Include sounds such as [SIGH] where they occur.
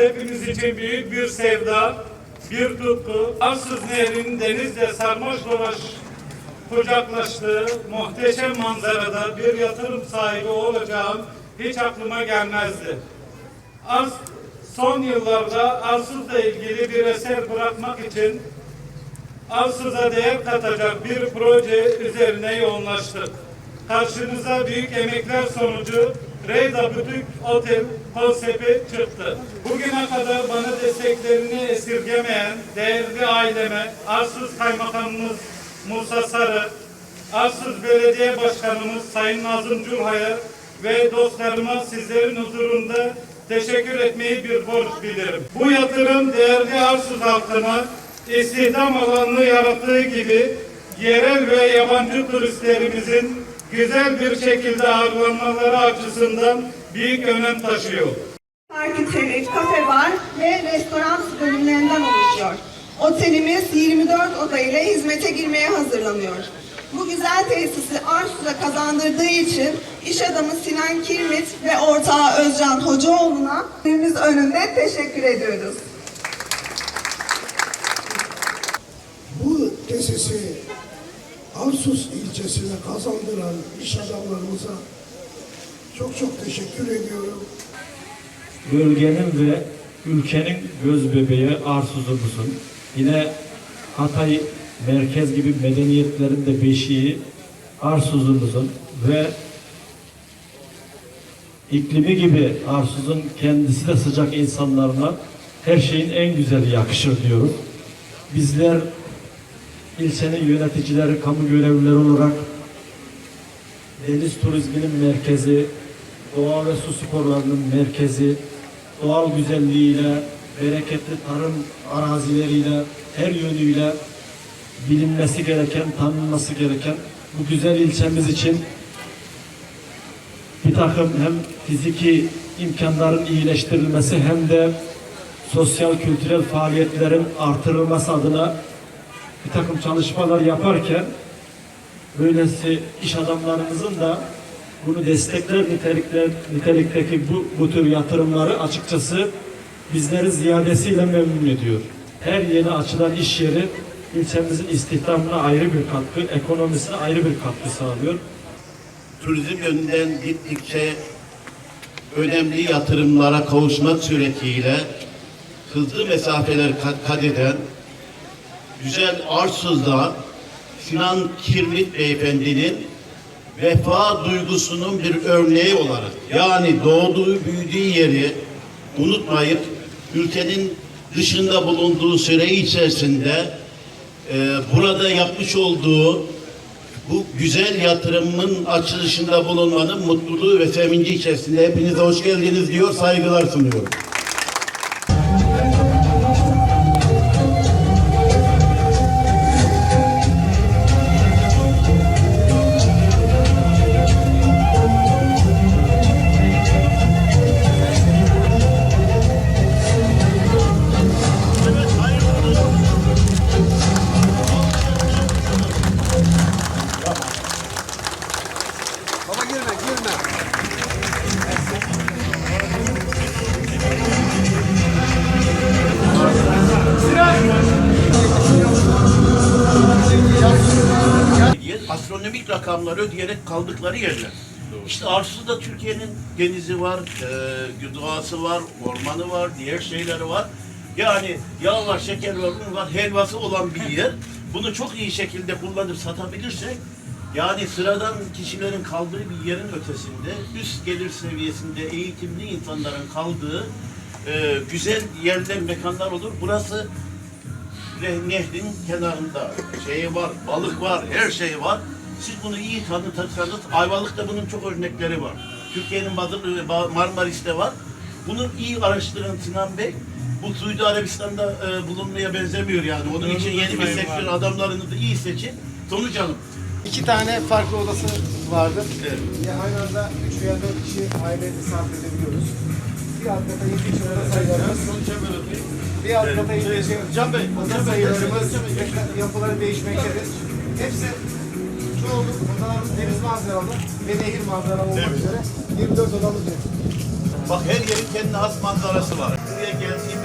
hepimiz için büyük bir sevda, bir tutku. Arsız Nehri'nin denizle sarmaş dolaş kucaklaştığı muhteşem manzarada bir yatırım sahibi olacağım hiç aklıma gelmezdi. Ars, son yıllarda arsızla ilgili bir eser bırakmak için arsıza değer katacak bir proje üzerine yoğunlaştık. Karşınıza büyük emekler sonucu Reyda Butik Otel konsepti çıktı. Bugüne kadar bana desteklerini esirgemeyen değerli aileme, Arsız Kaymakamımız Musa Sarı, Arsız Belediye Başkanımız Sayın Nazım Culha'ya ve dostlarıma sizlerin huzurunda teşekkür etmeyi bir borç bilirim. Bu yatırım değerli Arsuz halkına istihdam alanını yarattığı gibi yerel ve yabancı turistlerimizin güzel bir şekilde ağırlanmaları açısından büyük önem taşıyor. Marketeri, kafe bar ve restoran bölümlerinden oluşuyor. Otelimiz 24 oda ile hizmete girmeye hazırlanıyor. Bu güzel tesisi Arsuz'a kazandırdığı için iş adamı Sinan Kirmit ve ortağı Özcan Hocaoğlu'na evimiz önünde teşekkür ediyoruz. Bu tesisi Arsus ilçesine kazandıran iş adamlarımıza çok çok teşekkür ediyorum. bölgenin ve ülkenin göz bebeği Arsuzumuzun yine Hatay merkez gibi medeniyetlerin de beşiği Arsuzumuzun ve iklimi gibi Arsuz'un kendisi de sıcak insanlarına her şeyin en güzeli yakışır diyorum. Bizler ilçenin yöneticileri, kamu görevlileri olarak deniz turizminin merkezi, doğa ve su sporlarının merkezi, doğal güzelliğiyle, bereketli tarım arazileriyle, her yönüyle bilinmesi gereken, tanınması gereken bu güzel ilçemiz için bir takım hem fiziki imkanların iyileştirilmesi hem de sosyal kültürel faaliyetlerin artırılması adına bir takım çalışmalar yaparken böylesi iş adamlarımızın da bunu destekler nitelikler, nitelikteki bu, bu tür yatırımları açıkçası bizleri ziyadesiyle memnun ediyor. Her yeni açılan iş yeri ilçemizin istihdamına ayrı bir katkı, ekonomisine ayrı bir katkı sağlıyor. turizm yönünden gittikçe önemli yatırımlara kavuşmak suretiyle hızlı mesafeler kat, kat eden güzel Arsuz'da Sinan Kirmit Beyefendinin vefa duygusunun bir örneği olarak yani doğduğu büyüdüğü yeri unutmayıp ülkenin dışında bulunduğu süre içerisinde e, burada yapmış olduğu bu güzel yatırımın açılışında bulunmanın mutluluğu ve sevinci içerisinde hepinize hoş geldiniz diyor, saygılar sunuyorum. Rakamları ödeyerek kaldıkları yerler. İşte Arsuz'da Türkiye'nin denizi var, e, doğası var, ormanı var, diğer şeyleri var. Yani yağ var, şeker var, un var, helvası olan bir [LAUGHS] yer. Bunu çok iyi şekilde kullanıp satabilirsek yani sıradan kişilerin kaldığı bir yerin ötesinde üst gelir seviyesinde eğitimli insanların kaldığı e, güzel yerler, mekanlar olur. Burası ne- nehrin kenarında şeyi var, balık var, her şey var. Siz bunu iyi tanıtırsanız, Ayvalık'ta bunun çok örnekleri var. Türkiye'nin Marmaris'te var. Bunu iyi araştırın Sinan Bey. Bu Suudi Arabistan'da e, bulunmaya benzemiyor yani. Onun için yeni bir sektör adamlarını da iyi seçin. Sonuç alın. İki tane farklı odası vardır. Evet. Ya aynı anda üç veya dört kişi aile misafir edebiliyoruz. Bir alt kata yedi kişi oda sayılarımız. Bir alt kata yedi kişi Can Bey, oda sayılarımız yapıları değişmektedir. Hepsi çoğunluk odalarımız deniz manzaralı ve nehir manzaralı olmak üzere 24 odamız var. Bak her yerin kendine has manzarası var. Buraya geldiğim